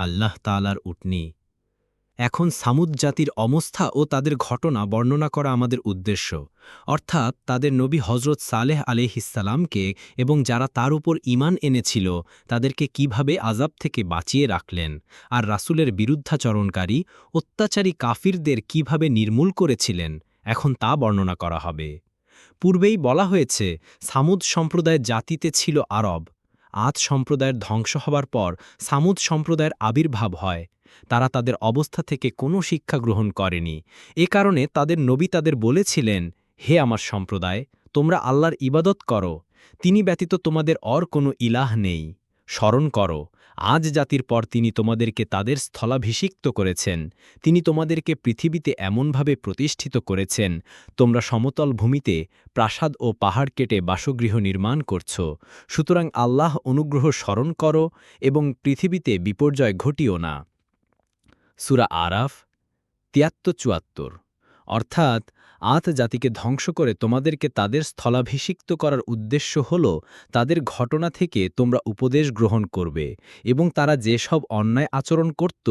আল্লাহ তালার উটনি। এখন সামুদ জাতির অবস্থা ও তাদের ঘটনা বর্ণনা করা আমাদের উদ্দেশ্য। অর্থাৎ তাদের নবী হজরত সালেহ আলিহিসালামকে এবং যারা তার উপর ইমান এনেছিল, তাদেরকে কীভাবে আজাব থেকে বাঁচিয়ে রাখলেন আর রাসুলের বিরুদ্ধাচরণকারী, অত্যাচারী কাফিরদের কীভাবে নির্মূল করেছিলেন, এখন তা বর্ণনা করা হবে। পূর্বেই বলা হয়েছে, সামুদ সম্প্রদায়ের জাতিতে ছিল আরব। আদ সম্প্রদায়ের ধ্বংস হবার পর সামুদ সম্প্রদায়ের আবির্ভাব হয়। তারা তাদের অবস্থা থেকে কোনো শিক্ষা গ্রহণ করেনি। এ কারণে তাদের নবী তাদের বলেছিলেন, হে আমার সম্প্রদায়, তোমরা আল্লাহর ইবাদত করো। তিনি ব্যতীত তোমাদের অর কোনো ইলাহ নেই। স্মরণ করো। আজ জাতির পর তিনি তোমাদেরকে তাদের স্থলাভিষিক্ত করেছেন। তিনি তোমাদেরকে পৃথিবীতে এমনভাবে প্রতিষ্ঠিত করেছেন, তোমরা সমতল ভূমিতে প্রাসাদ ও পাহাড় কেটে বাসগৃহ নির্মাণ করছ। সুতরাং আল্লাহ অনুগ্রহ স্মরণ করো এবং পৃথিবীতে বিপর্যয় ঘটিও না। সুরা আরাফ তিয়াত্তর চুয়াত্তর। অর্থাৎ আত জাতিকে ধ্বংস করে তোমাদেরকে তাদের স্থলাভিষিক্ত করার উদ্দেশ্য হল, তাদের ঘটনা থেকে তোমরা উপদেশ গ্রহণ করবে এবং তারা যেসব অন্যায় আচরণ করত,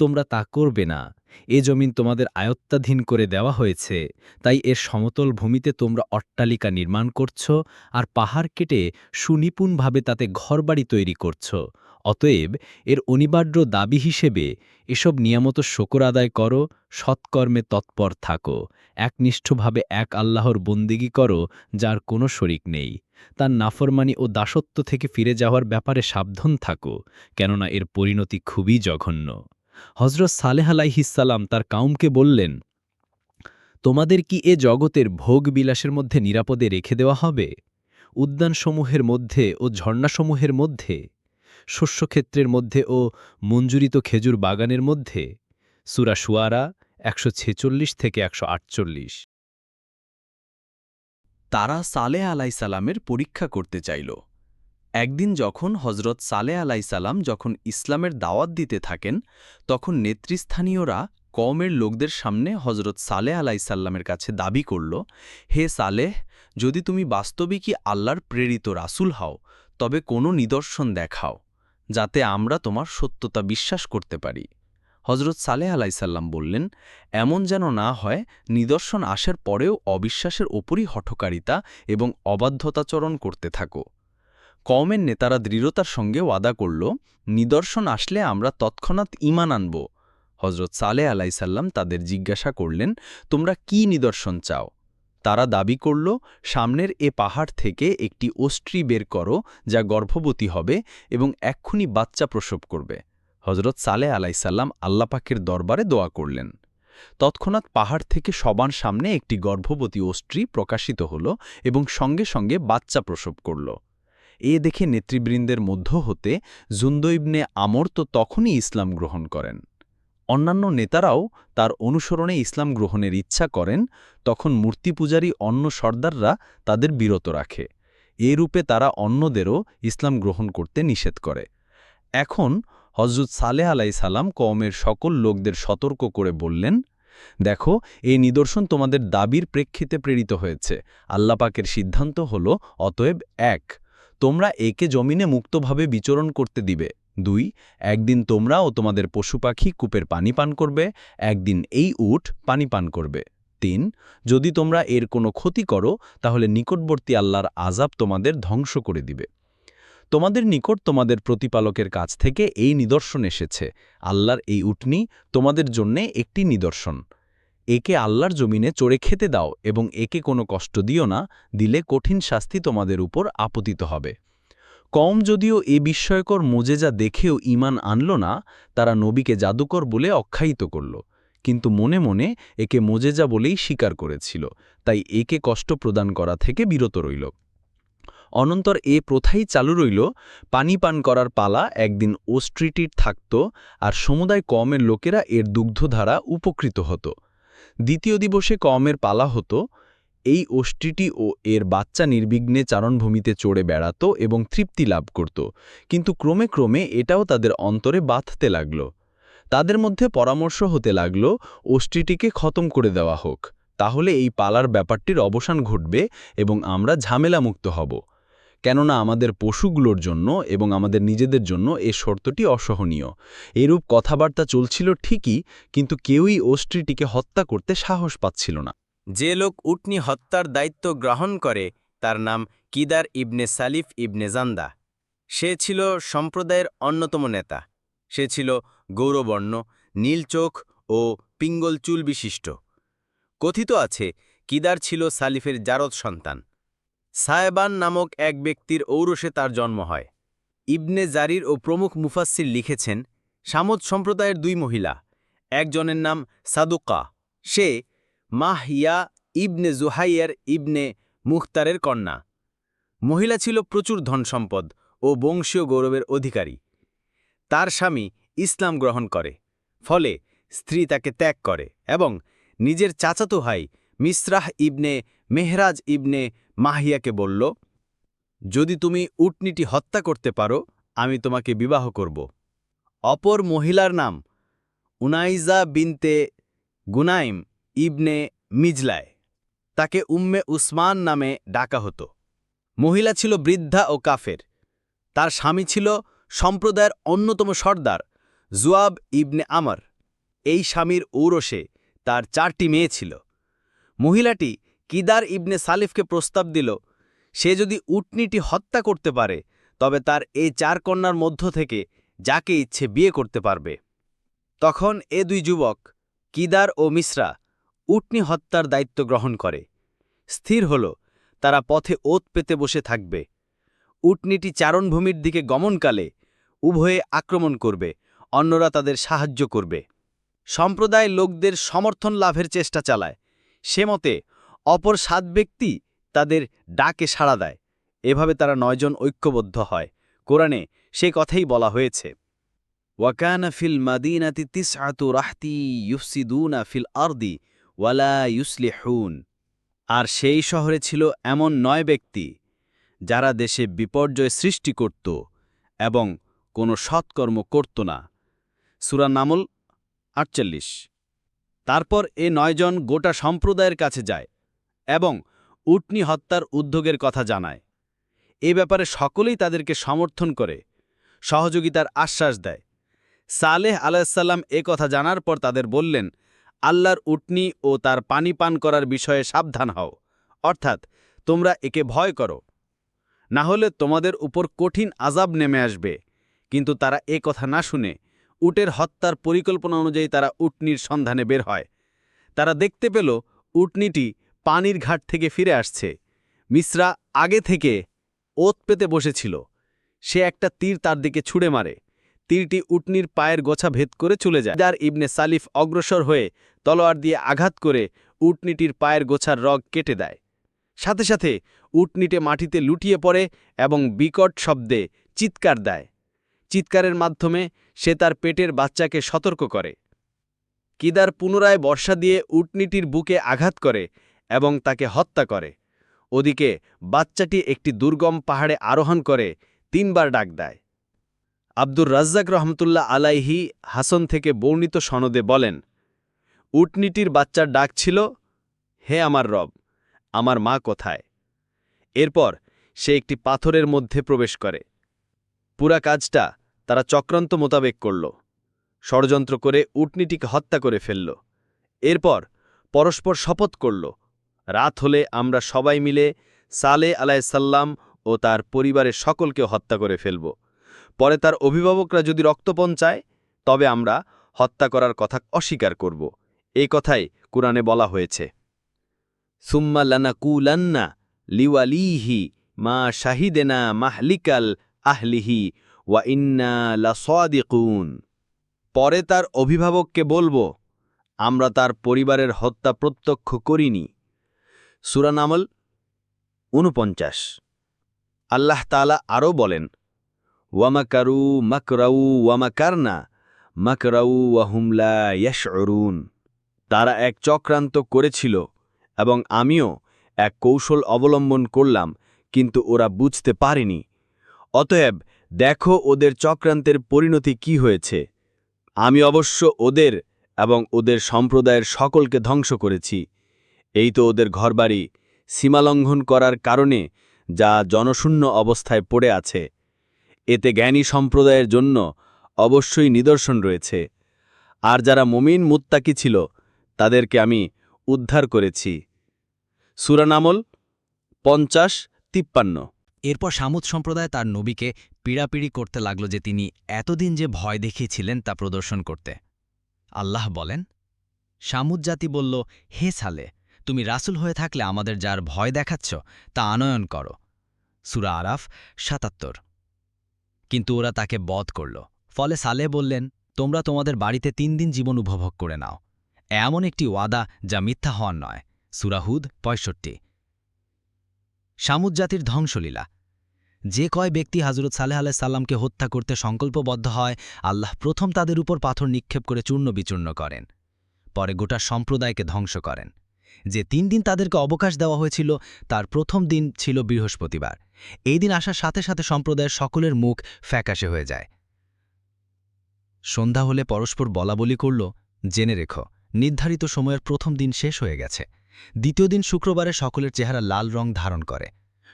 তোমরা তা করবে না। এ জমিন তোমাদের আয়ত্তাধীন করে দেওয়া হয়েছে, তাই এর সমতল ভূমিতে তোমরা অট্টালিকা নির্মাণ করছ আর পাহাড় কেটে সুনিপুণভাবে তাতে ঘরবাড়ি তৈরি করছ। অতএব এর অনিবার্য দাবি হিসেবে এসব নিয়ামত শকর আদায় করো, সৎকর্মে তৎপর থাকো, একনিষ্ঠভাবে এক আল্লাহর বন্দিগি করো, যার কোনো শরিক নেই। তার নাফরমানি ও দাসত্ব থেকে ফিরে যাওয়ার ব্যাপারে সাবধান থাকো, কেননা এর পরিণতি খুবই জঘন্য। হজরত সালেহ আলাইহিসাল্লাম তার কাউমকে বললেন, তোমাদের কি এ জগতের ভোগ বিলাসের মধ্যে নিরাপদে রেখে দেওয়া হবে? উদ্যানসমূহের মধ্যে ও ঝর্ণাসমূহের মধ্যে? শস্যক্ষেত্রের মধ্যে ও মঞ্জুরিত খেজুর বাগানের মধ্যে। সুরা সুয়ারা একশো ছেচল্লিশ থেকে একশো আটচল্লিশ। তারা সালে আলাইসালামের পরীক্ষা করতে চাইল। একদিন যখন হজরত সালে আলাইসালাম যখন ইসলামের দাওয়াত দিতে থাকেন, তখন নেতৃস্থানীয়রা কওমের লোকদের সামনে হজরত সালেহ আলাইসাল্লামের কাছে দাবি করল, হে সালেহ, যদি তুমি বাস্তবিকই আল্লাহর প্রেরিত রাসুল হও, তবে কোনো নিদর্শন দেখাও। যাতে আমরা তোমার সত্যতা বিশ্বাস করতে পারি। হজরত সালেহ আলাইসাল্লাম বললেন, এমন যেন না হয়, নিদর্শন আসার পরেও অবিশ্বাসের ওপরই হঠকারিতা এবং অবাধ্যতাচরণ করতে থাকো। কওমের নেতারা দৃঢ়তার সঙ্গে ওয়াদা করল, নিদর্শন আসলে আমরা তৎক্ষণাৎ ইমান আনব। হজরত সালেহ আলাইসাল্লাম তাদের জিজ্ঞাসা করলেন, তোমরা কি নিদর্শন চাও? তারা দাবি করল, সামনের এ পাহাড় থেকে একটি অস্ট্রি বের করো, যা গর্ভবতী হবে এবং এক্ষুনি বাচ্চা প্রসব করবে। হজরত সালে আলাইসাল্লাম আল্লাপাকের দরবারে দোয়া করলেন। তৎক্ষণাৎ পাহাড় থেকে সবার সামনে একটি গর্ভবতী অস্ট্রি প্রকাশিত হল এবং সঙ্গে সঙ্গে বাচ্চা প্রসব করল। এ দেখে নেতৃবৃন্দের মধ্য হতে জুন্দইবনে আমর তো তখনই ইসলাম গ্রহণ করেন। অন্যান্য নেতারাও তার অনুসরণে ইসলাম গ্রহণের ইচ্ছা করেন, তখন মূর্তি পূজারী অন্য সর্দাররা তাদের বিরত রাখে। এ রূপে তারা অন্যদেরও ইসলাম গ্রহণ করতে নিষেধ করে। এখন হজরত সালেহ আলাই সালাম কওমের সকল লোকদের সতর্ক করে বললেন, দেখো, এই নিদর্শন তোমাদের দাবির প্রেক্ষিতে প্রেরিত হয়েছে। আল্লাপাকের সিদ্ধান্ত হল, অতএব এক, তোমরা একে জমিনে মুক্তভাবে বিচরণ করতে দিবে। দুই, একদিন তোমরা ও তোমাদের পশু পাখি কূপের পানি পান করবে, একদিন এই উট পানি পান করবে। তিন, যদি তোমরা এর কোনো ক্ষতি করো, তাহলে নিকটবর্তী আল্লাহর আজাব তোমাদের ধ্বংস করে দিবে। তোমাদের নিকট তোমাদের প্রতিপালকের কাছ থেকে এই নিদর্শন এসেছে, আল্লাহর এই উটনি তোমাদের জন্যে একটি নিদর্শন। একে আল্লাহর জমিনে চড়ে খেতে দাও এবং একে কোনো কষ্ট দিও না, দিলে কঠিন শাস্তি তোমাদের উপর আপতিত হবে। কম যদিও এ বিস্ময়কর মোজেজা দেখেও ইমান আনল না, তারা নবীকে জাদুকর বলে অখ্যায়িত করল। কিন্তু মনে মনে একে মোজেজা বলেই স্বীকার করেছিল, তাই একে কষ্ট প্রদান করা থেকে বিরত রইল। অনন্তর এ প্রথাই চালু রইল, পানি পান করার পালা একদিন ওস্ট্রিটির থাকত আর সমুদায় কমের লোকেরা এর দুগ্ধধারা উপকৃত হতো। দ্বিতীয় দিবসে কমের পালা হতো এই ওষ্টিটি ও এর বাচ্চা নির্বিঘ্নে চারণভূমিতে চড়ে বেড়াত এবং তৃপ্তি লাভ করত। কিন্তু ক্রমে ক্রমে এটাও তাদের অন্তরে বাঁধতে লাগল। তাদের মধ্যে পরামর্শ হতে লাগল ওষ্টিটিকে খতম করে দেওয়া হোক। তাহলে এই পালার ব্যাপারটির অবসান ঘটবে এবং আমরা ঝামেলামুক্ত হব। কেননা আমাদের পশুগুলোর জন্য এবং আমাদের নিজেদের জন্য এ শর্তটি অসহনীয়। এরূপ কথাবার্তা চলছিল ঠিকই, কিন্তু কেউই ওস্ট্রিটিকে হত্যা করতে সাহস পাচ্ছিল না। যে লোক উটনি হত্যার দায়িত্ব গ্রহণ করে, তার নাম কিদার ইবনে সালিফ ইবনে জান্দা। সে ছিল সম্প্রদায়ের অন্যতম নেতা। সে ছিল গৌরবর্ণ, নীল চোখ ও পিঙ্গল চুল বিশিষ্ট। কথিত আছে, কিদার ছিল সালিফের জারদ সন্তান। সায়েবান নামক এক ব্যক্তির ঔরসে তার জন্ম হয়। ইবনে জারির ও প্রমুখ মুফাসসির লিখেছেন, সামদ সম্প্রদায়ের দুই মহিলা, একজনের নাম সাদুকা। সে মাহিয়া ইবনে জুহাইয়ের ইবনে মুখতারের কন্যা। মহিলা ছিল প্রচুর ধনসম্পদ ও বংশীয় গৌরবের অধিকারী। তার স্বামী ইসলাম গ্রহণ করে, ফলে স্ত্রী তাকে ত্যাগ করে এবং নিজের চাচাতো ভাই মিসরাহ ইবনে মেহরাজ ইবনে মাহিয়াকে বলল, যদি তুমি উটনিটি হত্যা করতে পারো, আমি তোমাকে বিবাহ করব। অপর মহিলার নাম উনাইজা বিনতে গুনাইম ইবনে মিজলায়, তাকে উম্মে উসমান নামে ডাকা হতো। মহিলা ছিল বৃদ্ধা ও কাফের। তার স্বামী ছিল সম্প্রদায়ের অন্যতম সর্দার জুয়াব ইবনে আমর। এই স্বামীর ঔরসে তার চারটি মেয়ে ছিল। মহিলাটি কিদার ইবনে সালিফকে প্রস্তাব দিল, সে যদি উটনিটি হত্যা করতে পারে, তবে তার এই চার কন্যার মধ্য থেকে যাকে ইচ্ছে বিয়ে করতে পারবে। তখন এ দুই যুবক, কিদার ও মিশ্রা উটনি হত্যার দায়িত্ব গ্রহণ করে। স্থির হল, তারা পথে ওত পেতে বসে থাকবে। উটনিটি চারণভূমির দিকে গমনকালে উভয়ে আক্রমণ করবে, অন্যরা তাদের সাহায্য করবে। সম্প্রদায় লোকদের সমর্থন লাভের চেষ্টা চালায়। সে মতে, অপর সাত ব্যক্তি তাদের ডাকে সাড়া দেয়। এভাবে তারা নয়জন ঐক্যবদ্ধ হয়। কোরআনে সে কথাই বলা হয়েছে ওয়াকানা ফিল মাদিনাতি তিসআতু রাহতি ইউফসিদুনা ফিল আরদি ওয়ালা ইউসলিহুন। আর সেই শহরে ছিল এমন নয় ব্যক্তি, যারা দেশে বিপর্যয় সৃষ্টি করত এবং কোনো সৎকর্ম করত না। সুরা নামল আটচল্লিশ। তারপর এ নয়জন গোটা সম্প্রদায়ের কাছে যায় এবং উটনি হত্যার উদ্যোগের কথা জানায়। এ ব্যাপারে সকলেই তাদেরকে সমর্থন করে, সহযোগিতার আশ্বাস দেয়। সালেহ আলাহিসাল্লাম এ কথা জানার পর তাদের বললেন আল্লাহর উটনি ও তার পানি পান করার বিষয়ে সাবধান হও। অর্থাৎ, তোমরা একে ভয় করো। না হলে তোমাদের উপর কঠিন আজাব নেমে আসবে। কিন্তু তারা এ কথা না শুনে উটের হত্যার পরিকল্পনা অনুযায়ী তারা উটনির সন্ধানে বের হয়। তারা দেখতে পেল উটনিটি পানির ঘাট থেকে ফিরে আসছে। মিশ্রা আগে থেকে ওত পেতে বসেছিল। সে একটা তীর তার দিকে ছুঁড়ে মারে। তীরটি উটনির পায়ের গোছা ভেদ করে চলে যায়। যার ইবনে সালিফ অগ্রসর হয়ে তলোয়ার দিয়ে আঘাত করে উটনিটির পায়ের গোছার রগ কেটে দেয়। সাথে সাথে উটনিটে মাটিতে লুটিয়ে পড়ে এবং বিকট শব্দে চিৎকার দেয়। চিৎকারের মাধ্যমে সে তার পেটের বাচ্চাকে সতর্ক করে। কিদার পুনরায় বর্ষা দিয়ে উটনিটির বুকে আঘাত করে এবং তাকে হত্যা করে। ওদিকে বাচ্চাটি একটি দুর্গম পাহাড়ে আরোহণ করে তিনবার ডাক দেয়। আব্দুর রাজ্জাক রহমতুল্লাহ আলাইহি হাসন থেকে বর্ণিত সনদে বলেন, উটনিটির বাচ্চার ডাক ছিল, হে আমার রব, আমার মা কোথায়? এরপর সে একটি পাথরের মধ্যে প্রবেশ করে। পুরা কাজটা তারা চক্রান্ত মোতাবেক করল। ষড়যন্ত্র করে উটনিটিকে হত্যা করে ফেলল। এরপর পরস্পর শপথ করল, রাত হলে আমরা সবাই মিলে সালে আলাইসাল্লাম ও তার পরিবারের সকলকে হত্যা করে ফেলব। পরে তার অভিভাবকরা যদি রক্তপণ চায়, তবে আমরা হত্যা করার কথা অস্বীকার করব। এই কথাই কোরআনে বলা হয়েছে। সুম্মা লানাকুলান্না লিওয়ালিহি মা শাহিদেনা মাহলিকাল আহলিহি ওয়া ইন্না লাসাদিকুন। পরে তার অভিভাবককে বলব, আমরা তার পরিবারের হত্যা প্রত্যক্ষ করিনি। সুরানামল উনপঞ্চাশ আল্লাহ তালা আরও বলেন ওয়ামাকারু মাকরাউ ওয়ামাকারনা মাকরাউ ওয়াহুমলা ইয়াশরুন তারা এক চক্রান্ত করেছিল এবং আমিও এক কৌশল অবলম্বন করলাম, কিন্তু ওরা বুঝতে পারেনি। অতএব দেখো ওদের চক্রান্তের পরিণতি কি হয়েছে। আমি অবশ্য ওদের এবং ওদের সম্প্রদায়ের সকলকে ধ্বংস করেছি। এই তো ওদের ঘরবাড়ি সীমালঙ্ঘন করার কারণে যা জনশূন্য অবস্থায় পড়ে আছে। এতে জ্ঞানী সম্প্রদায়ের জন্য অবশ্যই নিদর্শন রয়েছে। আর যারা মমিন মুত্তাকি ছিল, তাদেরকে আমি উদ্ধার করেছি। সুরানামল পঞ্চাশ তিপ্পান্ন। এরপর সামুদ সম্প্রদায় তার নবীকে পীড়াপিড়ি করতে লাগল যে তিনি এতদিন যে ভয় দেখিয়েছিলেন তা প্রদর্শন করতে। আল্লাহ বলেন, সামুদ জাতি বলল, হে সালে, তুমি রাসুল হয়ে থাকলে আমাদের যার ভয় দেখাচ্ছ তা আনয়ন করো। সুরা আরাফ সাতাত্তর। কিন্তু ওরা তাকে বধ করল। ফলে সালে বললেন, তোমরা তোমাদের বাড়িতে তিন দিন জীবন উপভোগ করে নাও। এমন একটি ওয়াদা যা মিথ্যা হওয়ার নয়। সুরাহুদ পঁয়ষট্টি। জাতির ধ্বংসলীলা। যে কয় ব্যক্তি হাজরত সালেহ আলাহ সাল্লামকে হত্যা করতে সংকল্পবদ্ধ হয়, আল্লাহ প্রথম তাদের উপর পাথর নিক্ষেপ করে চূর্ণ বিচূর্ণ করেন। পরে গোটা সম্প্রদায়কে ধ্বংস করেন। যে তিন দিন তাদেরকে অবকাশ দেওয়া হয়েছিল, তার প্রথম দিন ছিল বৃহস্পতিবার। এই দিন আসার সাথে সাথে সম্প্রদায়ের সকলের মুখ ফ্যাকাশে হয়ে যায়। সন্ধ্যা হলে পরস্পর বলাবলি করল, জেনে রেখো, নির্ধারিত সময়ের প্রথম দিন শেষ হয়ে গেছে। দ্বিতীয় দিন শুক্রবারে সকলের চেহারা লাল রং ধারণ করে।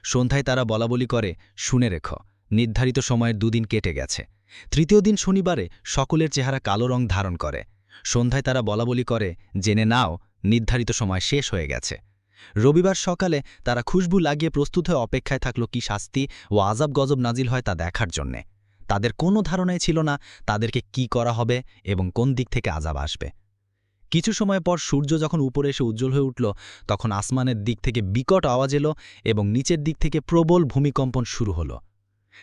সন্ধ্যায় তারা বলাবলি করে, শুনে রেখো, নির্ধারিত সময়ের দুদিন কেটে গেছে। তৃতীয় দিন শনিবারে সকলের চেহারা কালো রং ধারণ করে। সন্ধ্যায় তারা বলাবলি করে, জেনে নাও নির্ধারিত সময় শেষ হয়ে গেছে। রবিবার সকালে তারা খুশবু লাগিয়ে প্রস্তুত হয়ে অপেক্ষায় থাকল কি শাস্তি ও আজাব গজব নাজিল হয় তা দেখার জন্যে। তাদের কোনো ধারণাই ছিল না তাদেরকে কি করা হবে এবং কোন দিক থেকে আজাব আসবে। কিছু সময় পর সূর্য যখন উপরে এসে উজ্জ্বল হয়ে উঠল, তখন আসমানের দিক থেকে বিকট আওয়াজ এলো এবং নিচের দিক থেকে প্রবল ভূমিকম্পন শুরু হলো।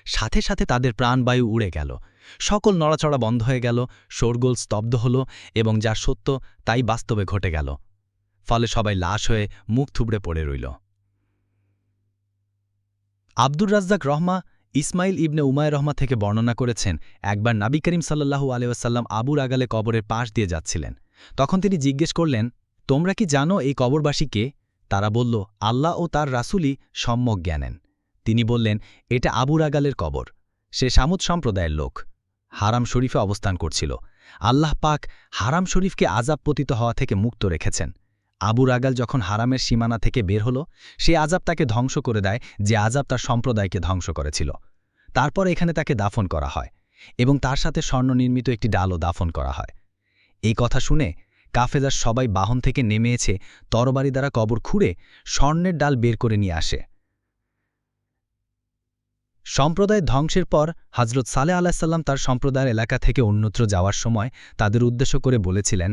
সাথে সাথে তাদের প্রাণবায়ু উড়ে গেল। সকল নড়াচড়া বন্ধ হয়ে গেল, শোরগোল স্তব্ধ হল এবং যা সত্য তাই বাস্তবে ঘটে গেল। ফলে সবাই লাশ হয়ে মুখ থুবড়ে পড়ে রইল। আব্দুর রাজ্জাক রহমা ইসমাইল ইবনে উমায় রহমা থেকে বর্ণনা করেছেন, একবার নাবি করিম সাল্লাহু আলিয়াসাল্লাম আবুর আগালে কবরের পাশ দিয়ে যাচ্ছিলেন। তখন তিনি জিজ্ঞেস করলেন, তোমরা কি জানো এই কবরবাসী কে? তারা বলল, আল্লাহ ও তার রাসুলই সম্যক জ্ঞানেন। তিনি বললেন, এটা আবুর আগালের কবর। সে সামুদ সম্প্রদায়ের লোক। হারাম শরীফে অবস্থান করছিল। আল্লাহ পাক হারাম শরীফকে আজাব পতিত হওয়া থেকে মুক্ত রেখেছেন। আবুর আগাল যখন হারামের সীমানা থেকে বের হল, সে আজাব তাকে ধ্বংস করে দেয়, যে আজাব তার সম্প্রদায়কে ধ্বংস করেছিল। তারপর এখানে তাকে দাফন করা হয় এবং তার সাথে স্বর্ণ নির্মিত একটি ডালও দাফন করা হয়। এই কথা শুনে কাফেজার সবাই বাহন থেকে নেমে এসে তরবারি দ্বারা কবর খুঁড়ে স্বর্ণের ডাল বের করে নিয়ে আসে। সম্প্রদায় ধ্বংসের পর হজরত সালে আলাহিসাল্লাম তার সম্প্রদায়ের এলাকা থেকে অন্যত্র যাওয়ার সময় তাদের উদ্দেশ্য করে বলেছিলেন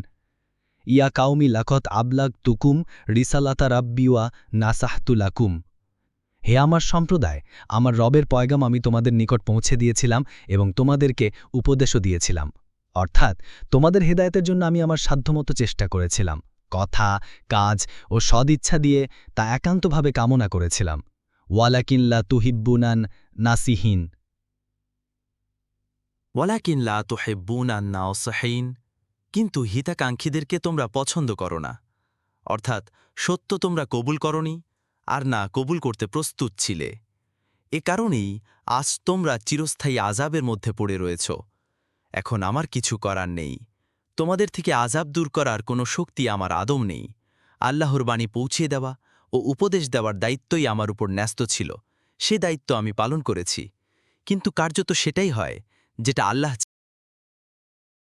ইয়া কাউমি লাকত আবলাগ তুকুম রিসালাতা রাব্বিওয়া নাসাহতুলাকুম হে আমার সম্প্রদায়, আমার রবের পয়গাম আমি তোমাদের নিকট পৌঁছে দিয়েছিলাম এবং তোমাদেরকে উপদেশও দিয়েছিলাম। অর্থাৎ, তোমাদের হেদায়তের জন্য আমি আমার সাধ্যমতো চেষ্টা করেছিলাম। কথা, কাজ ও সদিচ্ছা দিয়ে তা একান্তভাবে কামনা করেছিলাম। ওয়ালাকিনলা তুহিব্বুনান নাসিহীন। ওয়ালাকিন লা তোহেব্বুন আন্না অসহাইন কিন্তু হিতাকাঙ্ক্ষীদেরকে তোমরা পছন্দ করো না। অর্থাৎ সত্য তোমরা কবুল করনি, আর না কবুল করতে প্রস্তুত ছিলে। এ কারণেই আজ তোমরা চিরস্থায়ী আজাবের মধ্যে পড়ে রয়েছ। এখন আমার কিছু করার নেই। তোমাদের থেকে আজাব দূর করার কোনো শক্তি আমার আদম নেই। আল্লাহর বাণী পৌঁছে দেওয়া ও উপদেশ দেওয়ার দায়িত্বই আমার উপর ন্যস্ত ছিল। সে দায়িত্ব আমি পালন করেছি। কিন্তু কার্যত সেটাই হয়, যেটা আল্লাহ